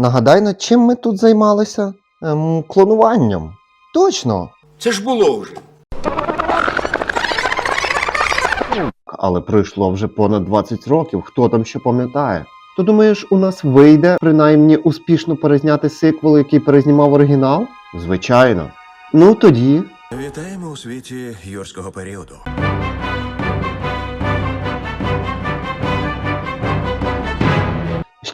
Нагадай, над чим ми тут займалися? Ем, клонуванням. Точно. Це ж було вже. Але пройшло вже понад 20 років, хто там ще пам'ятає. То думаєш, у нас вийде принаймні успішно перезняти сиквел, який перезнімав оригінал? Звичайно. Ну тоді. Вітаємо у світі юрського періоду.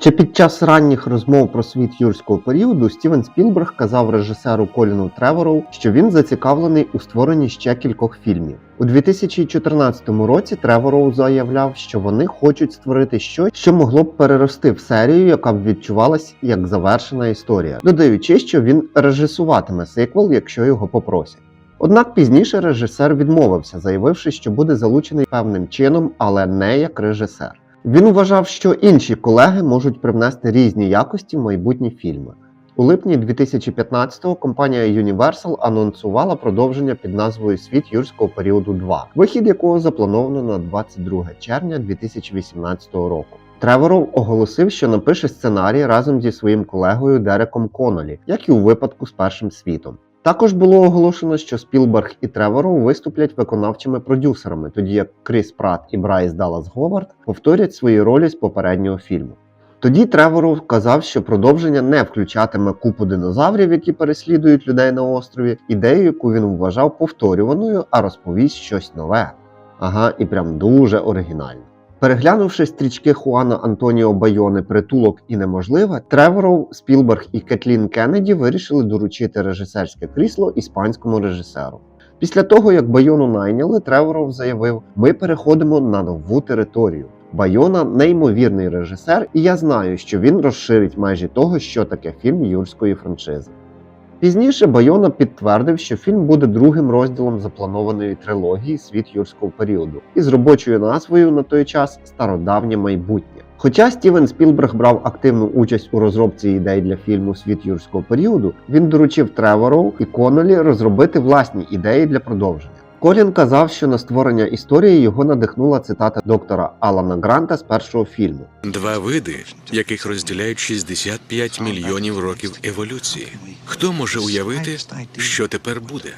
Ще під час ранніх розмов про світ юрського періоду Стівен Спілберг казав режисеру Коліну Тревору, що він зацікавлений у створенні ще кількох фільмів. У 2014 році Тревороу заявляв, що вони хочуть створити щось, що могло б перерости в серію, яка б відчувалась як завершена історія, додаючи, що він режисуватиме сиквел, якщо його попросять. Однак пізніше режисер відмовився, заявивши, що буде залучений певним чином, але не як режисер. Він вважав, що інші колеги можуть привнести різні якості в майбутні фільми. У липні 2015-го компанія Universal анонсувала продовження під назвою Світ юрського періоду 2, вихід якого заплановано на 22 червня 2018 року. Треворов оголосив, що напише сценарій разом зі своїм колегою Дереком Конолі, як і у випадку з першим світом. Також було оголошено, що Спілберг і Треворов виступлять виконавчими продюсерами, тоді як Кріс Пратт і Брайс Даллас Говард повторять свої ролі з попереднього фільму. Тоді Треворов казав, що продовження не включатиме купу динозаврів, які переслідують людей на острові, ідею, яку він вважав повторюваною, а розповість щось нове. Ага, і прям дуже оригінально. Переглянувши стрічки Хуана Антоніо Байони Притулок і неможливе, Треворов, Спілберг і Кетлін Кеннеді вирішили доручити режисерське крісло іспанському режисеру. Після того, як Байону найняли, Треворов заявив: Ми переходимо на нову територію. Байона неймовірний режисер, і я знаю, що він розширить майже того, що таке фільм юрської франшизи. Пізніше Байона підтвердив, що фільм буде другим розділом запланованої трилогії Світ юрського періоду із робочою назвою на той час Стародавнє майбутнє. Хоча Стівен Спілберг брав активну участь у розробці ідей для фільму Світ юрського періоду, він доручив Тревору і Конолі розробити власні ідеї для продовження. Колін казав, що на створення історії його надихнула цитата доктора Алана Гранта з першого фільму. Два види, яких розділяють 65 мільйонів років еволюції. Хто може уявити, що тепер буде?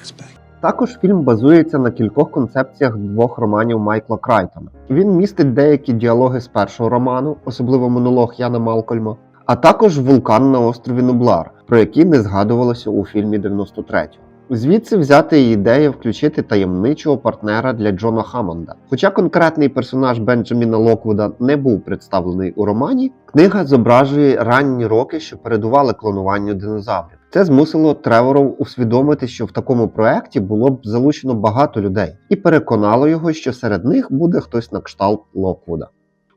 Також фільм базується на кількох концепціях двох романів Майкла Крайтона. Він містить деякі діалоги з першого роману, особливо монолог Яна Малкольма, а також вулкан на острові Нублар, про який не згадувалося у фільмі 93-го. Звідси взяти і ідея включити таємничого партнера для Джона Хаммонда. Хоча конкретний персонаж Бенджаміна Локвуда не був представлений у романі, книга зображує ранні роки, що передували клонуванню динозаврів. Це змусило Треворов усвідомити, що в такому проекті було б залучено багато людей, і переконало його, що серед них буде хтось на кшталт Локвуда.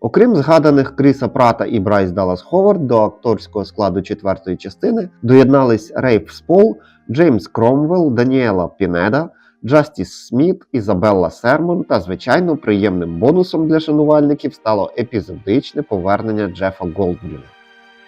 Окрім згаданих Кріса Прата і Брайс Даллас Ховард до акторського складу четвертої частини доєднались Рейф Спол, Джеймс Кромвелл, Даніела Пінеда, Джастіс Сміт, Ізабелла Сермон та, звичайно, приємним бонусом для шанувальників стало епізодичне повернення Джефа Голдблюма.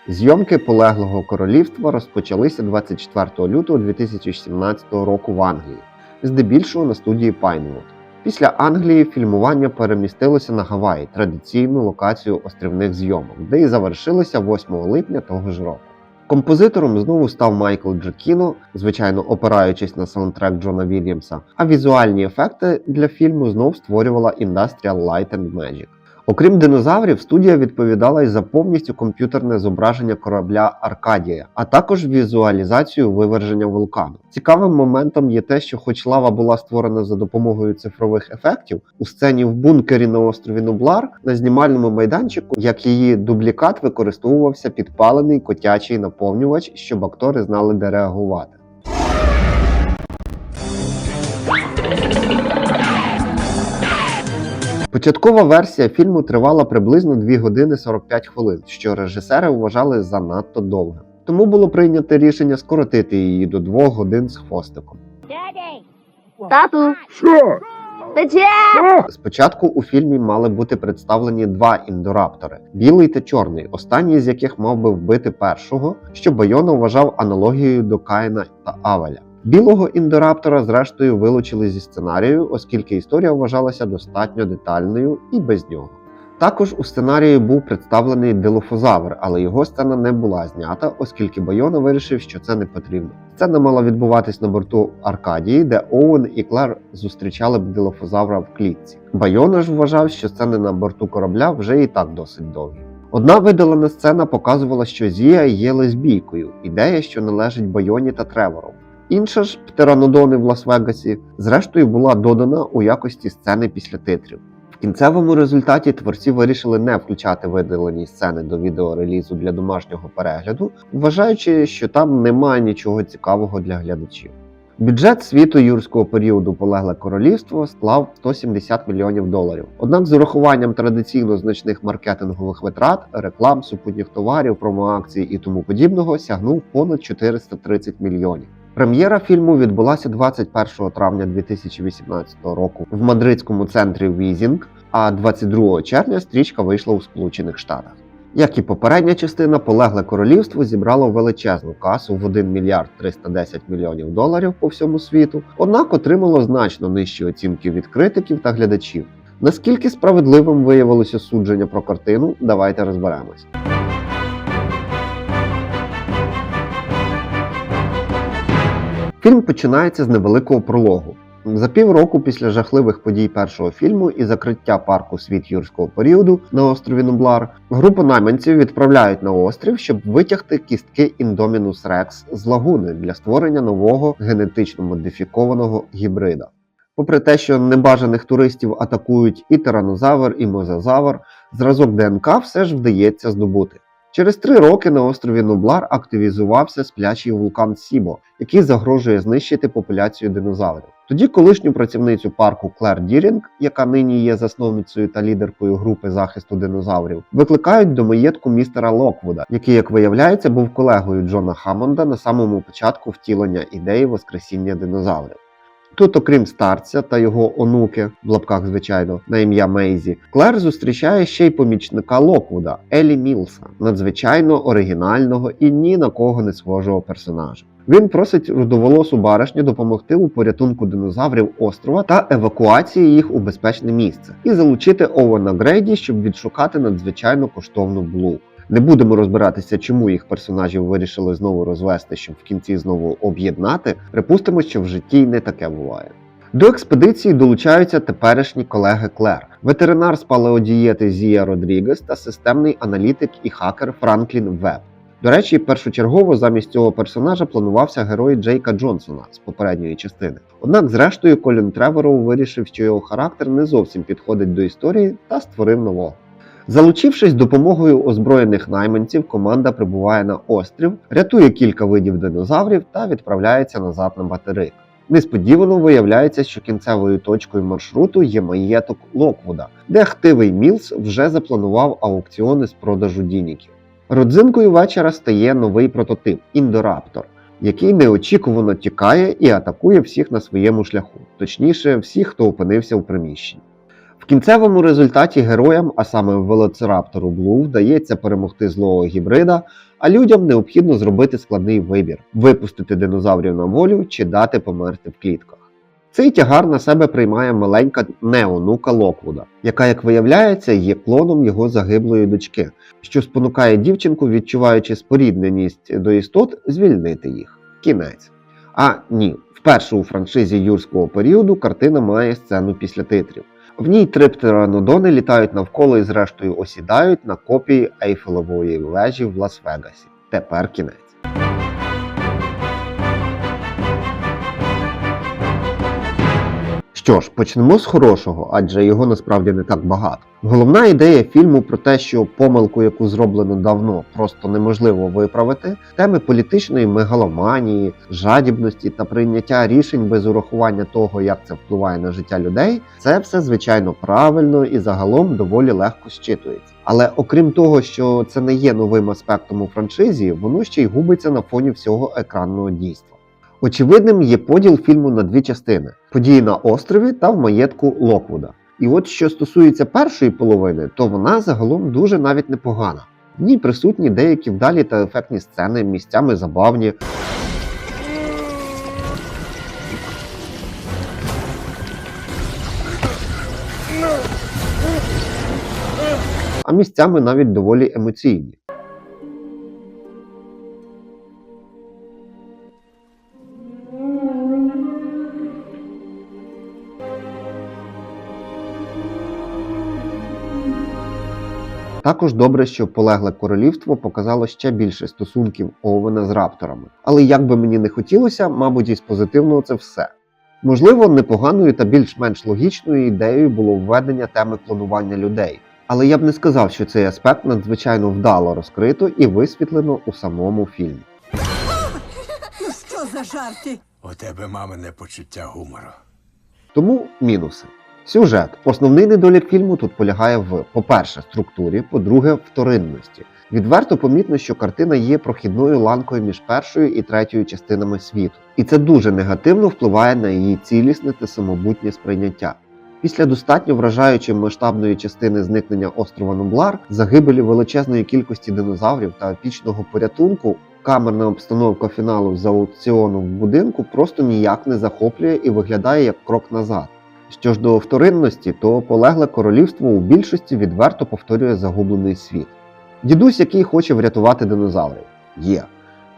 Зйомки полеглого королівства розпочалися 24 лютого 2017 року в Англії, здебільшого на студії Пайнвуд. Після Англії фільмування перемістилося на Гаваї, традиційну локацію острівних зйомок, де і завершилося 8 липня того ж року. Композитором знову став Майкл Джакіно, звичайно опираючись на саундтрек Джона Вільямса, а візуальні ефекти для фільму знов створювала Industrial Light and Magic. Окрім динозаврів, студія відповідала й за повністю комп'ютерне зображення корабля Аркадія, а також візуалізацію виверження вулкану. Цікавим моментом є те, що, хоч лава була створена за допомогою цифрових ефектів, у сцені в бункері на острові Нублар на знімальному майданчику, як її дублікат, використовувався підпалений котячий наповнювач, щоб актори знали, де реагувати. Початкова версія фільму тривала приблизно 2 години 45 хвилин, що режисери вважали занадто довгим. Тому було прийнято рішення скоротити її до 2 годин з хвостиком. Тату, Що? Спочатку у фільмі мали бути представлені два індораптори білий та чорний, останній з яких мав би вбити першого, що Байона вважав аналогією до Каїна та Авеля. Білого індораптора, зрештою, вилучили зі сценарію, оскільки історія вважалася достатньо детальною і без нього. Також у сценарії був представлений дилофозавр, але його сцена не була знята, оскільки Байона вирішив, що це не потрібно. Сцена мала відбуватись на борту Аркадії, де Оуен і Клер зустрічали б дилофозавра в клітці. Байона ж вважав, що сцени на борту корабля вже і так досить довгі. Одна видалена сцена показувала, що Зія є лесбійкою, ідея, що належить Байоні та Тревору. Інша ж птеранодони в Лас-Вегасі, зрештою, була додана у якості сцени після титрів. В кінцевому результаті творці вирішили не включати видалені сцени до відеорелізу для домашнього перегляду, вважаючи, що там немає нічого цікавого для глядачів. Бюджет світу юрського періоду полегле королівство склав 170 мільйонів доларів. Однак, з урахуванням традиційно значних маркетингових витрат, реклам, супутніх товарів, промоакцій і тому подібного сягнув понад 430 мільйонів. Прем'єра фільму відбулася 21 травня 2018 року в мадридському центрі Візінг, а 22 червня стрічка вийшла у Сполучених Штатах. Як і попередня частина, полегле королівство зібрало величезну касу в 1 мільярд 310 мільйонів доларів по всьому світу, однак отримало значно нижчі оцінки від критиків та глядачів. Наскільки справедливим виявилося судження про картину, давайте розберемось. Фільм починається з невеликого прологу. За півроку після жахливих подій першого фільму і закриття парку світ юрського періоду на острові Нублар, групу найманців відправляють на острів, щоб витягти кістки Indominus Rex з лагуни для створення нового генетично модифікованого гібрида. Попри те, що небажаних туристів атакують і тиранозавр, і мозазавр, зразок ДНК все ж вдається здобути. Через три роки на острові Нублар активізувався сплячий вулкан Сібо, який загрожує знищити популяцію динозаврів. Тоді колишню працівницю парку Клер Дірінг, яка нині є засновницею та лідеркою групи захисту динозаврів, викликають до маєтку містера Локвуда, який, як виявляється, був колегою Джона Хаммонда на самому початку втілення ідеї воскресіння динозаврів. Тут, окрім старця та його онуки, в лапках, звичайно, на ім'я Мейзі, Клер зустрічає ще й помічника Локвуда Елі Мілса, надзвичайно оригінального і ні на кого не схожого персонажа. Він просить рудоволосу баришню допомогти у порятунку динозаврів острова та евакуації їх у безпечне місце, і залучити Оуена Грейді, щоб відшукати надзвичайно коштовну блу. Не будемо розбиратися, чому їх персонажів вирішили знову розвести, щоб в кінці знову об'єднати. Припустимо, що в житті й не таке буває. До експедиції долучаються теперішні колеги Клер, ветеринар з палеодієти Зія Родрігес та системний аналітик і хакер Франклін Веб. До речі, першочергово замість цього персонажа планувався герой Джейка Джонсона з попередньої частини. Однак, зрештою, Колін Треворов вирішив, що його характер не зовсім підходить до історії та створив нового. Залучившись допомогою озброєних найманців, команда прибуває на острів, рятує кілька видів динозаврів та відправляється назад на материк. Несподівано виявляється, що кінцевою точкою маршруту є маєток Локвуда, де хтивий Мілс вже запланував аукціони з продажу дініків. Родзинкою вечора стає новий прототип Індораптор, який неочікувано тікає і атакує всіх на своєму шляху, точніше, всіх, хто опинився в приміщенні. В кінцевому результаті героям, а саме велоцираптору Блу, вдається перемогти злого гібрида, а людям необхідно зробити складний вибір: випустити динозаврів на волю чи дати померти в клітках. Цей тягар на себе приймає маленька неонука Локвуда, яка, як виявляється, є клоном його загиблої дочки, що спонукає дівчинку, відчуваючи спорідненість до істот, звільнити їх. Кінець. А ні, вперше у франшизі юрського періоду картина має сцену після титрів. В ній три птеранодони літають навколо і зрештою осідають на копії Ейфелевої вежі в Лас-Вегасі. Тепер кінець. Що ж, почнемо з хорошого, адже його насправді не так багато. Головна ідея фільму про те, що помилку, яку зроблено давно, просто неможливо виправити, теми політичної мегаломанії, жадібності та прийняття рішень без урахування того, як це впливає на життя людей, це все звичайно правильно і загалом доволі легко щитується. Але окрім того, що це не є новим аспектом у франшизі, воно ще й губиться на фоні всього екранного дійства. Очевидним є поділ фільму на дві частини: події на острові та в маєтку Локвуда. І от що стосується першої половини, то вона загалом дуже навіть непогана. В ній присутні деякі вдалі та ефектні сцени, місцями забавні. а місцями навіть доволі емоційні. Також добре, що полегле королівство показало ще більше стосунків Овена з рапторами. Але як би мені не хотілося, мабуть, із позитивного це все. Можливо, непоганою та більш-менш логічною ідеєю було введення теми клонування людей. Але я б не сказав, що цей аспект надзвичайно вдало розкрито і висвітлено у самому фільмі. Ну що за жарти? У тебе мамине почуття гумору. Тому мінуси. Сюжет. Основний недолік фільму тут полягає в, по-перше, структурі, по-друге, вторинності. Відверто помітно, що картина є прохідною ланкою між першою і третьою частинами світу, і це дуже негативно впливає на її цілісне та самобутнє сприйняття. Після достатньо вражаючої масштабної частини зникнення острова Нублар, загибелі величезної кількості динозаврів та епічного порятунку, камерна обстановка фіналу з аукціону в будинку просто ніяк не захоплює і виглядає як крок назад. Що ж до вторинності, то полегле королівство у більшості відверто повторює загублений світ. Дідусь, який хоче врятувати динозаврів, є.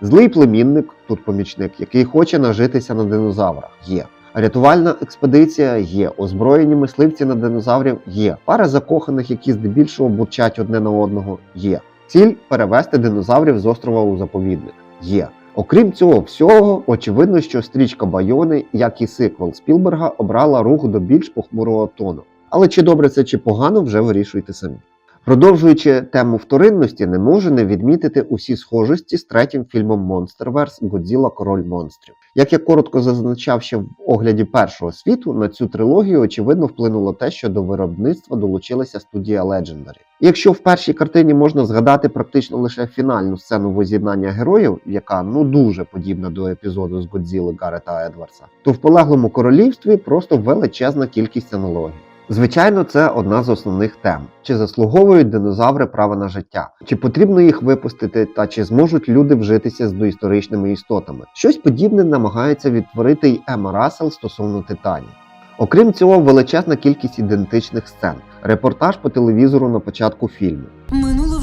Злий племінник, тут помічник, який хоче нажитися на динозаврах, є. Рятувальна експедиція є, озброєні мисливці на динозаврів є, пара закоханих, які здебільшого бурчать одне на одного, є. Ціль перевести динозаврів з острова у заповідник є. Окрім цього всього, очевидно, що стрічка Байони, як і сиквел Спілберга, обрала рух до більш похмурого тону. Але чи добре це чи погано, вже вирішуйте самі. Продовжуючи тему вторинності, не можу не відмітити усі схожості з третім фільмом Monsterverse Годзіла Король монстрів. Як я коротко зазначав ще в огляді першого світу, на цю трилогію очевидно вплинуло те, що до виробництва долучилася студія Legendary. Якщо в першій картині можна згадати практично лише фінальну сцену воз'єднання героїв, яка ну дуже подібна до епізоду з Годзіли Гарета Едвардса, то в полеглому королівстві просто величезна кількість аналогій. Звичайно, це одна з основних тем: чи заслуговують динозаври права на життя, чи потрібно їх випустити, та чи зможуть люди вжитися з доісторичними істотами. Щось подібне намагається відтворити й Ема Рассел стосовно титанів. Окрім цього, величезна кількість ідентичних сцен, репортаж по телевізору на початку фільму.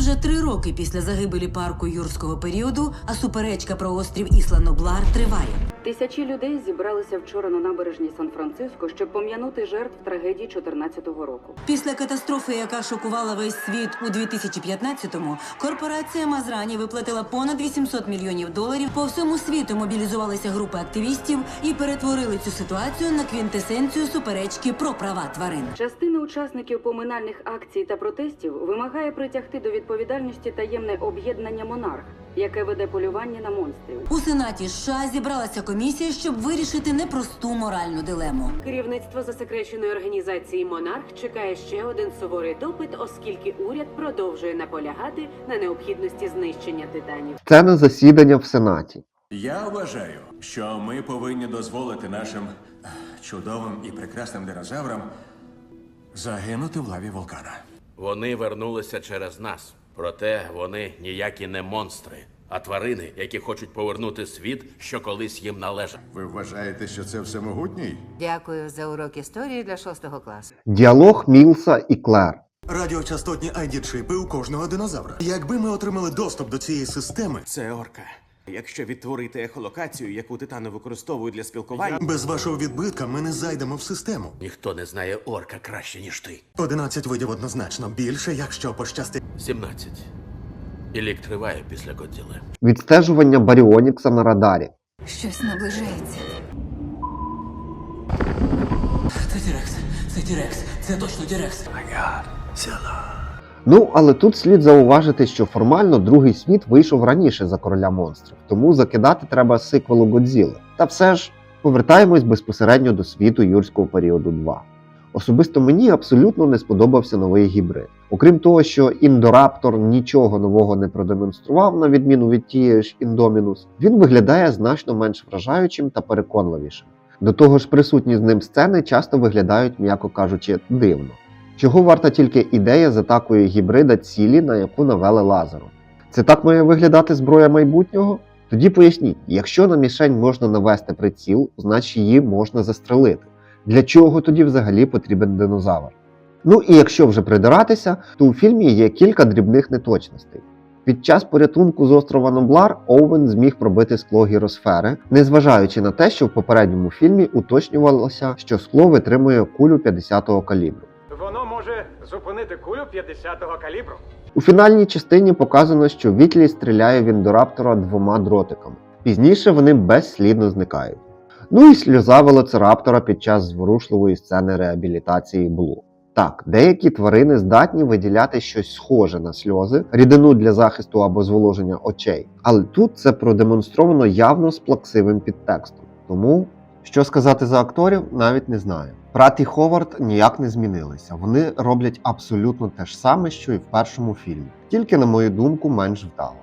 Вже три роки після загибелі парку юрського періоду, а суперечка про острів Ісла Ноблар триває. Tисячі людей зібралися вчора на набережні Сан-Франциско, щоб пом'янути жертв трагедії 14-го року. Після катастрофи, яка шокувала весь світ у 2015-му, корпорація Мазрані виплатила понад 800 мільйонів доларів. По всьому світу мобілізувалися групи активістів і перетворили цю ситуацію на квінтесенцію суперечки про права тварин. Частина учасників поминальних акцій та протестів вимагає притягти до відповідальності таємне об'єднання Монарх, яке веде полювання на монстрів. У сенаті США зібралася комісія, щоб вирішити непросту моральну дилему. Керівництво засекреченої організації Монарх чекає ще один суворий допит, оскільки уряд продовжує наполягати на необхідності знищення титанів. Сцена засідання в Сенаті. Я вважаю, що ми повинні дозволити нашим чудовим і прекрасним динозаврам загинути в лаві вулкана. Вони вернулися через нас. Проте вони ніякі не монстри, а тварини, які хочуть повернути світ, що колись їм належав. Ви вважаєте, що це всемогутній? Дякую за урок історії для шостого класу. Діалог Мілса і Клер. Радіочастотні ID-чипи у кожного динозавра. Якби ми отримали доступ до цієї системи, Це орка. Якщо відтворити ехолокацію, яку титани використовують для спілкування, без вашого відбитка ми не зайдемо в систему. Ніхто не знає орка краще, ніж ти. 11 видів однозначно більше, якщо пощастить. 17. І лік триває після Годзіли. Відстежування Баріонікса на радарі. Щось наближається. це Тірекс, це Тірекс, це точно Тірекс. Ну, але тут слід зауважити, що формально другий світ вийшов раніше за короля монстрів, тому закидати треба сиквелу Годзіли. Та все ж повертаємось безпосередньо до світу юрського періоду 2. Особисто мені абсолютно не сподобався новий гібрид. Окрім того, що індораптор нічого нового не продемонстрував, на відміну від тієї ж індомінус, він виглядає значно менш вражаючим та переконливішим. До того ж, присутні з ним сцени часто виглядають, м'яко кажучи, дивно. Чого варта тільки ідея з атакою гібрида цілі, на яку навели лазером. Це так має виглядати зброя майбутнього? Тоді поясніть, якщо на мішень можна навести приціл, значить її можна застрелити. Для чого тоді взагалі потрібен динозавр? Ну і якщо вже придиратися, то у фільмі є кілька дрібних неточностей. Під час порятунку з острова Номблар Оуен зміг пробити скло гіросфери, незважаючи на те, що в попередньому фільмі уточнювалося, що скло витримує кулю 50-го калібру. Воно може зупинити кулю 50-го калібру. У фінальній частині показано, що Вітлі стріляє в індораптора двома дротиками. Пізніше вони безслідно зникають. Ну і сльоза велоцираптора під час зворушливої сцени реабілітації Блу. Так, деякі тварини здатні виділяти щось схоже на сльози, рідину для захисту або зволоження очей. Але тут це продемонстровано явно з плаксивим підтекстом. Тому що сказати за акторів, навіть не знаю. Прат і Ховард ніяк не змінилися. Вони роблять абсолютно те ж саме, що і в першому фільмі, тільки, на мою думку, менш вдало.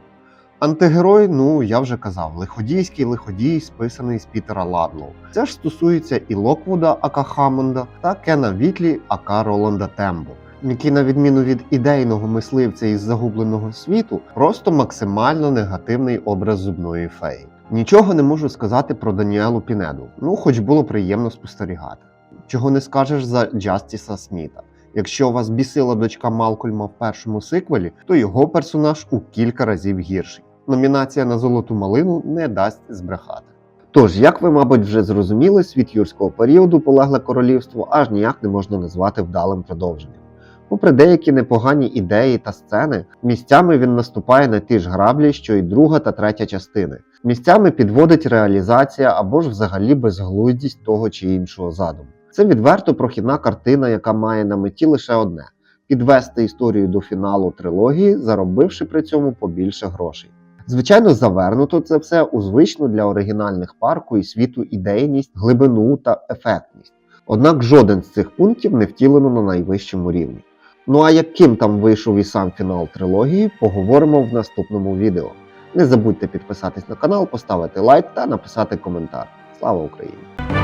Антигерой, ну я вже казав, лиходійський лиходій, списаний з Пітера Ладлоу. Це ж стосується і Локвуда Ака Хаммонда та Кена Вітлі Ака Роланда Тембо, який, на відміну від ідейного мисливця із загубленого світу, просто максимально негативний образ зубної феї. Нічого не можу сказати про Даніелу Пінеду, ну хоч було приємно спостерігати. Чого не скажеш за Джастіса Сміта. Якщо вас бісила дочка Малкольма в першому сиквелі, то його персонаж у кілька разів гірший. Номінація на золоту малину не дасть збрехати. Тож, як ви, мабуть, вже зрозуміли, світ юрського періоду полегле королівство аж ніяк не можна назвати вдалим продовженням. Попри деякі непогані ідеї та сцени, місцями він наступає на ті ж граблі, що й друга та третя частини. Місцями підводить реалізація або ж взагалі безглуздість того чи іншого задуму. Це відверто прохідна картина, яка має на меті лише одне підвести історію до фіналу трилогії, заробивши при цьому побільше грошей. Звичайно, завернуто це все у звичну для оригінальних парку і світу ідейність, глибину та ефектність. Однак жоден з цих пунктів не втілено на найвищому рівні. Ну а яким там вийшов і сам фінал трилогії, поговоримо в наступному відео. Не забудьте підписатись на канал, поставити лайк та написати коментар. Слава Україні!